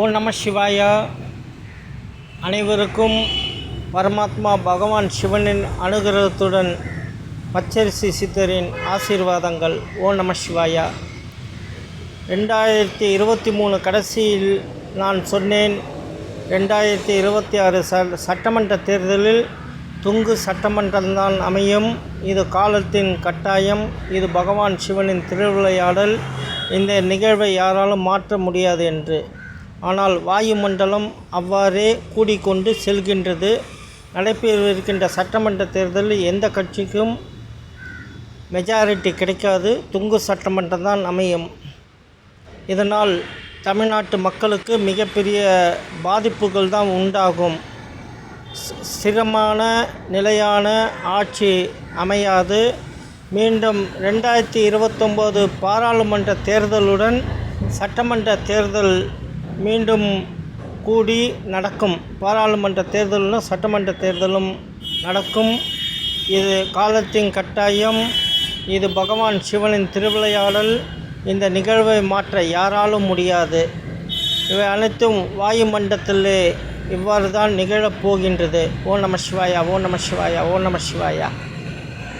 ஓம் நம சிவாயா. அனைவருக்கும் பரமாத்மா பகவான் சிவனின் அனுகிரகத்துடன் பச்சரிசி சித்தரின் ஆசீர்வாதங்கள். ஓம் நம சிவாயா. ரெண்டாயிரத்தி இருபத்தி மூணு கடைசியில் நான் சொன்னேன் ரெண்டாயிரத்தி இருபத்தி ஆறு ச சட்டமன்ற தேர்தலில் துங்கு சட்டமன்றம்தான் அமையும். இது காலத்தின் கட்டாயம். இது பகவான் சிவனின் திருவிளையாடல். இந்த நிகழ்வை யாராலும் மாற்ற முடியாது என்று. ஆனால் வாயுமண்டலம் அவ்வாறே கூடிக்கொண்டு செல்கின்றது. நடைபெறவிருக்கின்ற சட்டமன்ற தேர்தலில் எந்த கட்சிக்கும் மெஜாரிட்டி கிடைக்காது. துங்கு சட்டமன்றம் தான் அமையும். இதனால் தமிழ்நாட்டு மக்களுக்கு மிகப்பெரிய பாதிப்புகள் தான் உண்டாகும். ஸ்- ஸ்திரமான நிலையான ஆட்சி அமையாது. மீண்டும் ரெண்டாயிரத்தி இருபத்தொம்போது பாராளுமன்ற தேர்தலுடன் சட்டமன்ற தேர்தல் மீண்டும் கூடி நடக்கும். பாராளுமன்ற தேர்தலும் சட்டமன்ற தேர்தலும் நடக்கும். இது காலத்தின் கட்டாயம். இது பகவான் சிவனின் திருவிளையாடல். இந்த நிகழ்வை மாற்ற யாராலும் முடியாது. இவை அனைத்தும் வாயுமண்டலத்திலே இவ்வாறு தான் நிகழப் போகின்றது. ஓ நம சிவாயா ஓ நம சிவாயா ஓ நம சிவாயா.